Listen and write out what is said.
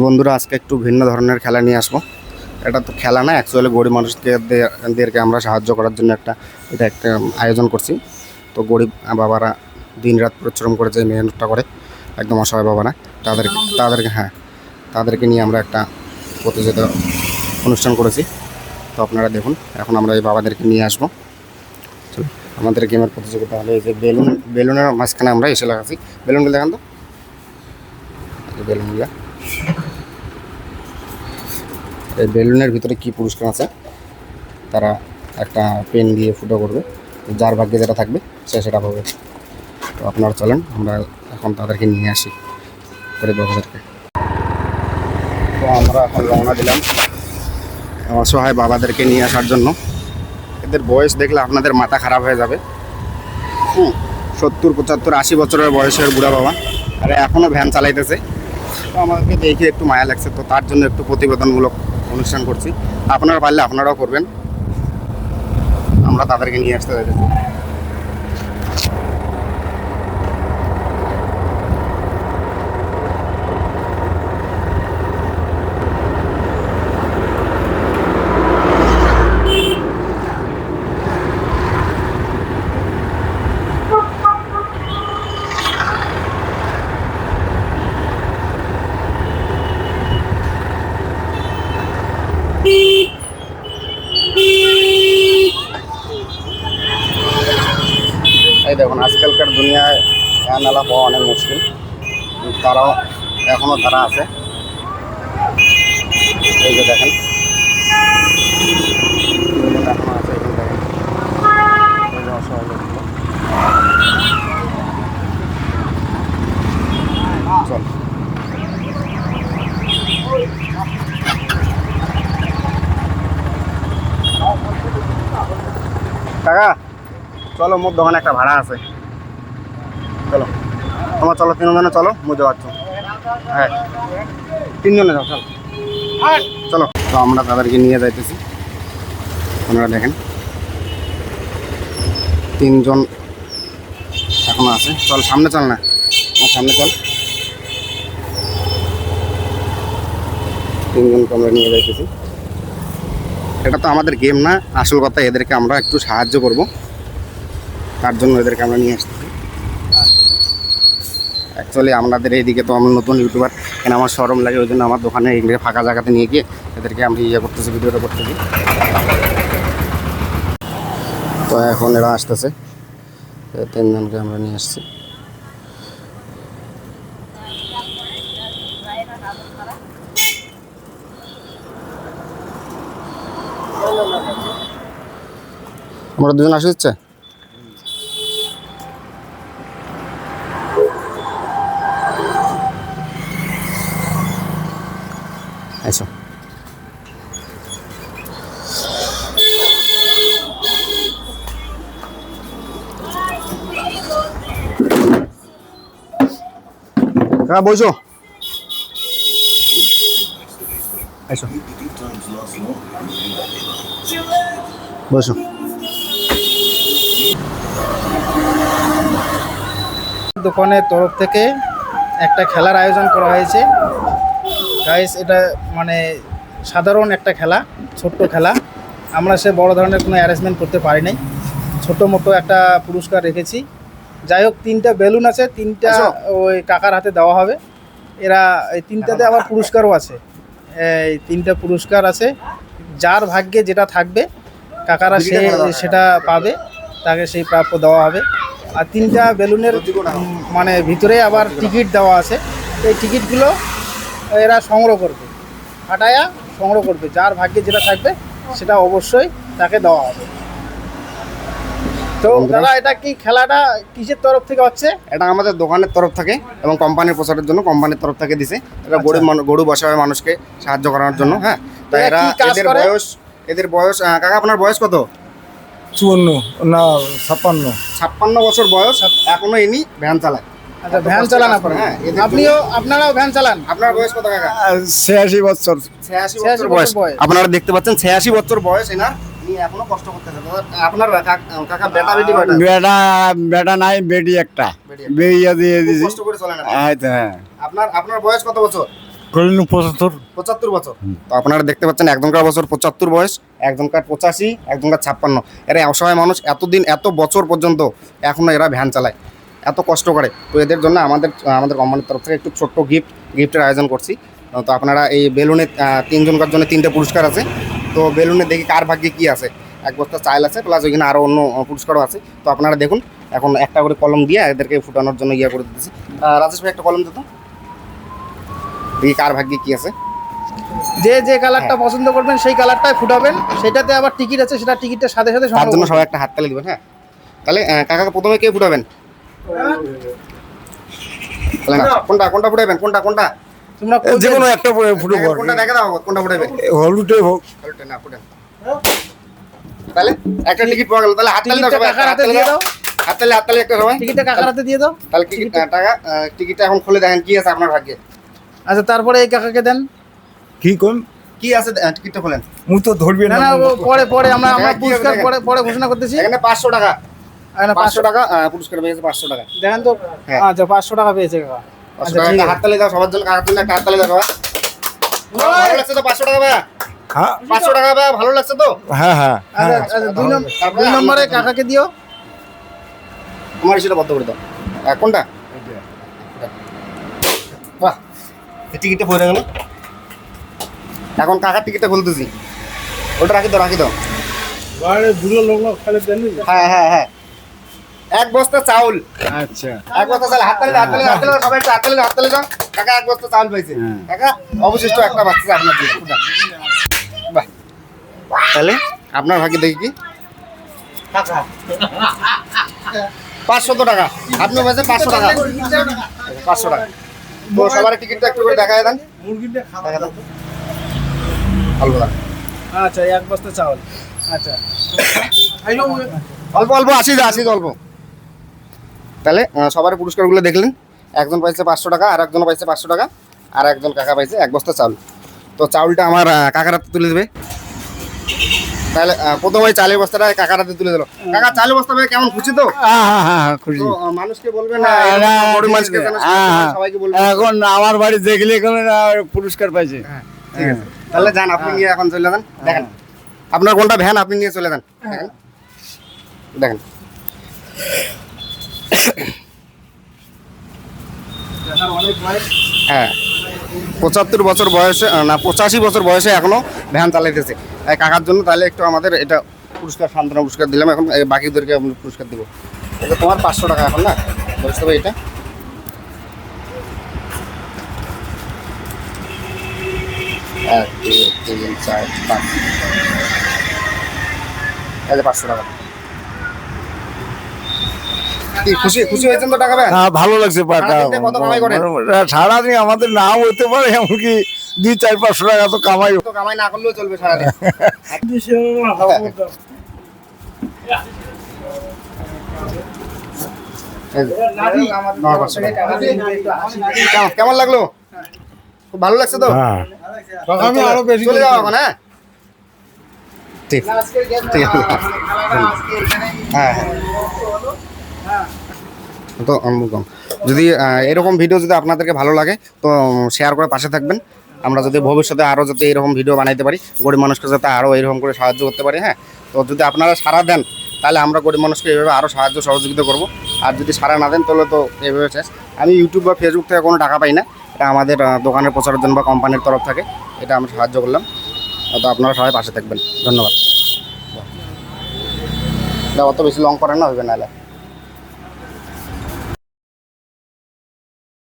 বন্ধুরা, আজকে একটু ভিন্ন ধরনের খেলা নিয়ে আসব। এটা তো খেলা না অ্যাকচুয়ালি গরিব মানুষকে দে- দেরকে আমরা সাহায্য করার জন্য একটা এটা একটা আয়োজন করছি। তো গরিব বাবারা দিনরাত পরিশ্রম করে যে মেহনতটা করে, একদম অসহায় বাবারা তাদেরকে তাদেরকে হ্যাঁ তাদেরকে নিয়ে আমরা একটা প্রতিযোগিতা অনুষ্ঠান করেছি। তো আপনারা দেখুন, এখন আমরা এই বাবাদেরকে নিয়ে আসব। আমাদের গেমের প্রতিযোগিতা হলে এই যে বেলুন, বেলুনের মাঝখানে আমরা এসে লাগাচ্ছি। বেলুনগুলো দেখান তো। বেলুনগুলো এই বেলুনের ভিতরে কি পুরস্কার আছে? তারা একটা পেন দিয়ে ফুটো করবে। যার ভাগ্যে যেটা থাকবে, সে সেটা পাবে। তো আপনারা চলেন, আমরা এখন তাদেরকে নিয়ে আসি করে বাবাদেরকে। তো আমরা এখন রওনা দিলাম অসহায় বাবাদেরকে নিয়ে আসার জন্য। এদের বয়স দেখলে আপনাদের মাথা খারাপ হয়ে যাবে। হুম, সত্তর, পঁচাত্তর, আশি বছরের বয়সের বুড়া বাবা। আর এখনও ভ্যান চালাইতেছে। তো আমাকে দেখে একটু মায়া লাগছে, তো তার জন্য একটু প্রতিবেদনমূলক অনুষ্ঠান করছি। আপনারা পারলে আপনারাও করবেন। আমরা তাদেরকে নিয়ে আসতে চাইতেছি এই দেখুন আজকালকার দুনিয়ায় আলা পাওয়া অনেক মুশকিল। তারাও এখনও তারা আছে। এই যে দেখেন। আছে দেখেন কাকা, চলো, মোর দোকানে একটা ভাড়া আছে। চলো। তোমার চলো, তিনজনে চলো বুঝতে পারছ হ্যাঁ। তিনজনে যাও, চলো। চলো। তো আমরা তাদেরকে নিয়ে যাইতেছি। আপনারা দেখেন। তিনজন এখনও আছে। চল, সামনে চল না। আমার সামনে চল। তিনজনকে আমরা নিয়ে যাইতেছি। এটা তো আমাদের গেম না। আসল কথা, এদেরকে আমরা একটু সাহায্য করব। তার জন্য এদেরকে আমরা নিয়ে আসতেছি অ্যাকচুয়ালি আমাদের এইদিকে তো আমরা নতুন ইউটিউবার এখানে আমার সরম লাগে ওই জন্য আমার দোকানে এগুলো ফাঁকা জায়গাতে নিয়ে গিয়ে এদেরকে আমরা ইয়ে করতেছি, ভিডিওটা করতেছি। তো এখন এরা আসতেছে। তিনজনকে আমরা নিয়ে আসছি। আমরা দুজন আসে হচ্ছে আচ্ছা হ্যাঁ বলছো আইসো বসো। দোকানের তরফ থেকে একটা খেলার আয়োজন করা হয়েছে। গাইস এটা মানে সাধারণ একটা খেলা, ছোট্ট খেলা। আমরা সে বড় ধরনের কোনো অ্যারেঞ্জমেন্ট করতে পারি নাই। ছোটো মোটো একটা পুরস্কার রেখেছি। যাই হোক তিনটা বেলুন আছে তিনটা ওই কাকার হাতে দেওয়া হবে। এরা এই তিনটাতে আবার পুরস্কারও আছে। এই তিনটা পুরস্কার আছে। যার ভাগ্যে যেটা থাকবে কাকারা সে বলে দাও। সেটা পাবে তাকে সেই প্রাপ্য দেওয়া হবে। আর তিনটা বেলুনের মানে ভিতরে আবার টিকিট দেওয়া আছে। এই টিকিটগুলো এরা সংগ্রহ করবে। ফাটায়া সংগ্রহ করবে। যার ভাগ্যে যেটা থাকবে সেটা অবশ্যই তাকে দেওয়া হবে। তো দাদা এটা কি খেলাটা কিসের তরফ থেকে হচ্ছে? এটা আমাদের দোকানের তরফ থেকে এবং কোম্পানির প্রচারের জন্য কোম্পানির তরফ থেকে দিছে। এটা গরিব মানুষ গরু বসায় মানুষকে সাহায্য করার জন্য হ্যাঁ? তা এরা এদের বয়স এদের বয়স কাকা আপনার বয়স কত? চুয়ান্ন। না ছাপ্পান্ন। ছাপ্পান্ন বছর বয়স এখনও ইনি ভ্যান চালায়। আচ্ছা ভ্যান চালান আপনারা? হ্যাঁ, আপনিও আপনারাও ভ্যান চালান? আপনার বয়স কত কাকা? ছিয়াশি বছর। ছিয়াশি বয়স। আপনারা দেখতে পাচ্ছেন ছিয়াশি বছর বয়স এনার। এখনও কষ্ট করতেছে। দাদা, আপনার কাক- কাকা বেটা বেটি কয়টা? বেটা বেটা নাই বেটি একটা। বেটি একটা। দিয়ে দিছি কষ্ট করে চলেন আপনি। হ্যাঁ। আপনার আপনার বয়স কত বছর? করিনু পঁচাত্তর। পঁচাত্তর বছর। তো আপনারা দেখতে পাচ্ছেন একজনকার বছর পঁচাত্তর বয়স একজনকার পঁচাশি একজনকার ছাপ্পান্ন। এরা অসহায় মানুষ এতদিন এত বছর পর্যন্ত এখনও এরা ভ্যান চালায়। এত কষ্ট করে। তো এদের জন্য আমাদের আমাদের কোম্পানির তরফ থেকে একটু ছোট্ট গিফট গিফটের আয়োজন করছি। তো আপনারা এই বেলুনে তিনজনকার জন্য তিনটে পুরস্কার আছে। তো বেলুনে দেখি কার ভাগ্যে কী আছে। এক বস্তা চাইল আছে প্লাস ওইখানে আরও অন্য পুরস্কারও আছে। তো আপনারা দেখুন এখন একটা করে কলম দিয়ে এদেরকে ফুটানোর জন্য ইয়ে করে দিতেছি। রাজেশ ভাই একটা কলম দিত দেখি কার ভাগ্যে কী আছে। যে যে কালারটা পছন্দ করবেন সেই কালারটাই ফুটাবেন। সেটাতে আবার টিকিট আছে সেটা টিকিটটা সাথে সাথে তার জন্য সবাই একটা হাততালি দিবেন হ্যাঁ। তাহলে আহ, কাকা প্রথমে কে ফুটাবেন? কোনটা কোনটা ফুটাবেন? কোনটা কোনটা? তোমরা যে কোনো একটা ফুটো দেখেন, কোনটা দেখে দাও কোনটা ফুটাবে হলুদে হোক। না ফুটেন তাহলে একটা টিকিট পাওয়া গেল তাহলে হাততালি দাও সবাই হাততালি দাও। দাও। হাততালি হাততালি একটা সবাই টিকিটটা কাকার হাতে দিয়ে দাও। তাহলে টিকিট টাকা টিকিটটা এখন খুলে দেখেন কি আছে আপনার ভাগ্যে। আচ্ছা তারপরে এই কাকাকে দেন। কি কোন? কি আছে টিকিটটা খোলেন। মুই তো ধরবি না। না পরে পরে আমরা আমরা হ্যাঁ, পুরস্কার পরে পরে ঘোষণা করতেছি। এখানে পাঁচশো টাকা। এখানে পাঁচশো পাঁচশো টাকা আহ, পুরস্কার পেয়েছে পাঁচশো টাকা। দেখেন তো। হ্যাঁ। আচ্ছা পাঁচশো টাকা পেয়েছে কাকা। আচ্ছা হাততালি দাও সবার জন্য একটা হাততালি দাও ভালো লাগছে তো পাঁচশো টাকা ভাইয়া হ্যাঁ। পাঁচশো টাকা ভাইয়া ভালো লাগছে তো? হ্যাঁ হ্যাঁ। আচ্ছা আচ্ছা দুই নম্বর তারপরে দুই নম্বরে কাকাকে দিও। তোমার সেটা বদ্ধ করে দাও। কোনটা? বাহ এই টিকিটটা পড়ে গেল। এখন কাকার টিকিটটা খুলতেছি। ওটা রাখি দাও রাখি দাও। হ্যাঁ হ্যাঁ হ্যাঁ। এক বস্তা চাউল। আচ্ছা। এক বস্তা চাল হাততালি হাততালি হাততালি সবাই হাততালি হাততালি দাও কাকা এক বস্তা চাউল পাইছে। হ্যাঁ। কাকা অবশিষ্ট একটা বাচ্চা আপনার দিয়ে বাহ। তাহলে আপনার ভাগ্যে দেখি কি? পাঁচশত টাকা। আপনি বলছেন পাঁচশো টাকা। পাঁচশো টাকা। তো সবার টিকিটটা একটু করে দেখা দেন অল্প আচ্ছা এক বস্তা চাউল। আচ্ছা। অল্প অল্প আসি যা আসি অল্প। তাহলে সবার পুরস্কারগুলো দেখলেন। একজন পাইছে পাঁচশো টাকা আর একজন পাইছে পাঁচশো টাকা আর একজন কাকা পাইছে এক বস্তা চাউল তো চাউলটা আমার কাকার হাতে তুলে দেবে। তাহলে প্রথমে ওই চালের বস্তাটা কাকার হাতে তুলে দিল। কাকা চালের বস্তা ভাই কেমন? খুশি তো? হ্যাঁ হ্যাঁ হ্যাঁ খুশি। মানুষকে বলবেন। সবাইকে বলবেন এখন আমার বাড়ি দেখলে পুরস্কার পাইছে। ঠিক আছে। তাহলে যান আপনি নিয়ে এখন চলে যান দেখেন। আপনার কোনটা ভ্যান আপনি নিয়ে চলে যান। দেখেন। দেখেন। হ্যাঁ। পঁচাত্তর বছর বয়সে না, পঁচাশি বছর বয়সে এখনও ভ্যান চালাইতেছে। কাকার জন্য তাহলে একটু আমাদের এটা পুরস্কার, সান্ত্বনা পুরস্কার দিলাম। এখন বাকিদেরকে আমি পুরস্কার দেবো। এটা তোমার পাঁচশো টাকা এখন, না? বুঝতে পারি এটা। এক, দুই, তিন, চার, পাঁচ। পাঁচশো টাকা। খুশি? খুশি হয়েছেন তো টাকা হ্যাঁ ভালো লাগছে পাটা। সারাদিনে আমাদের নাম হতে পারে এমনকি দুই চার পাঁচশো টাকা তো কামাই। তো কামাই না করলেও চলবে সারাদিন। টাকা। কেমন- কেমন লাগল? খুব ভালো লাগছে তো? হ্যাঁ। আমি আরও বেশি চলে যাও এখন হ্যাঁ? ঠিক। ঠিক হ্যাঁ। হ্যাঁ তো বললাম, যদি এরকম ভিডিও যদি আপনাদেরকে ভালো লাগে তো শেয়ার করে পাশে থাকবেন। আমরা যদি ভবিষ্যতে আরও যাতে এরকম ভিডিও বানাইতে পারি গরিব মানুষকে যাতে আরও এরকম করে সাহায্য করতে পারি হ্যাঁ? তো যদি আপনারা সাড়া দেন তাহলে আমরা গরিব মানুষকে এভাবে আরও সাহায্য সহযোগিতা করব। আর যদি সাড়া না দেন তাহলে তো এভাবে শেষ। আমি ইউটিউব বা ফেসবুক থেকে কোনো টাকা পাই না। এটা আমাদের দোকানের প্রচারের জন্য বা কোম্পানির তরফ থেকে। এটা আমরা সাহায্য করলাম। তো আপনারা সবাই পাশে থাকবেন। ধন্যবাদ। অত বেশি লং করেন না হবে না